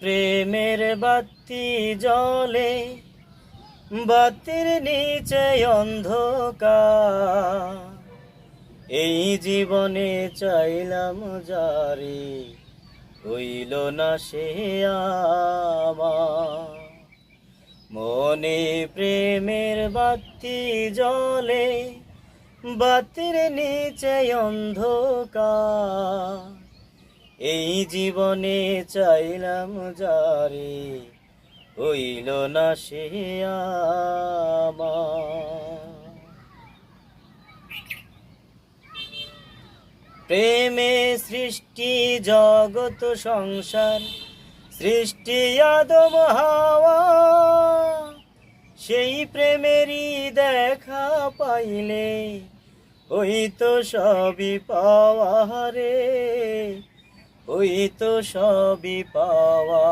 প্রেমের বাতি জলে, বাতির নিচে অন্ধকার। এই জীবনে চাইলাম যারে হইল না সে মনে প্রেমের বাতি জলে, বাতির নিচে অন্ধকার। এই জীবনে চাইলাম যারে, হইল না সে প্রেমে সৃষ্টি জগত সংসার, সৃষ্টি, আদম, হাওয়া, সেই প্রেমেরই দেখা পাইলে ওই তো সবই পাওয়া রে। ওই তো সবই পাওয়া।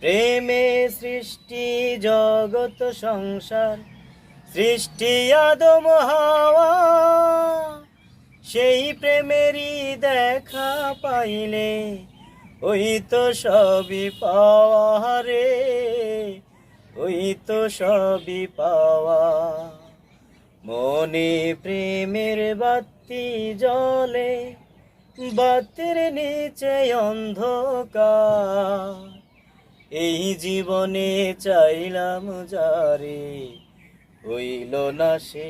প্রেমে সৃষ্টি জগত সংসার, সৃষ্টি, আদম, হাওয়া। সেই প্রেমেরই দেখা পাইলে ওই তো সবই পাওয়া রে। ওই তো সবই পাওয়া। মনে প্রেমের বাতি জলে বাতির নিচে অন্ধকার। এই জীবনে চাইলাম যারে হইল না সে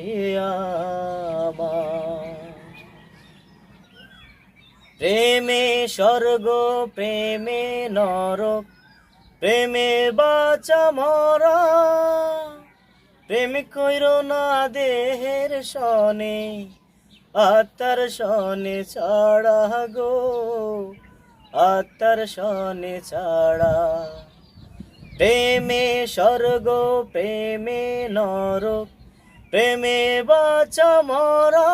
প্রেমে স্বর্গ, প্রেমে নরক প্রেমে বাঁচা মরা। প্রেম কইর না দেহের সনে আত্মার সনে ছাড়া গো আত্মার সনে ছাড়া। প্রেমে স্বর্গ, প্রেমে নরক প্রেমে বাঁচা মরা।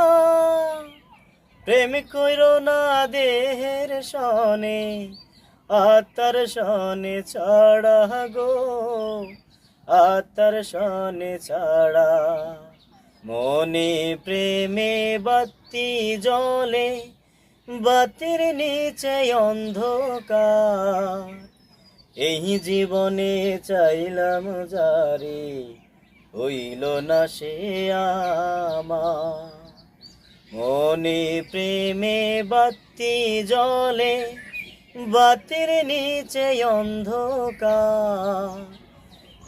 প্রেম কইর না দেহের সনে আত্মার সনে ছাড়া গো আত্মার সনে ছাড়া। মনে প্রেমে বাতি জলে বাতির নিচে অন্ধকার। এই জীবনে চাইলাম যারে হইল না সে মনে প্রেমে বাতি জলে বাতির নিচে অন্ধকার।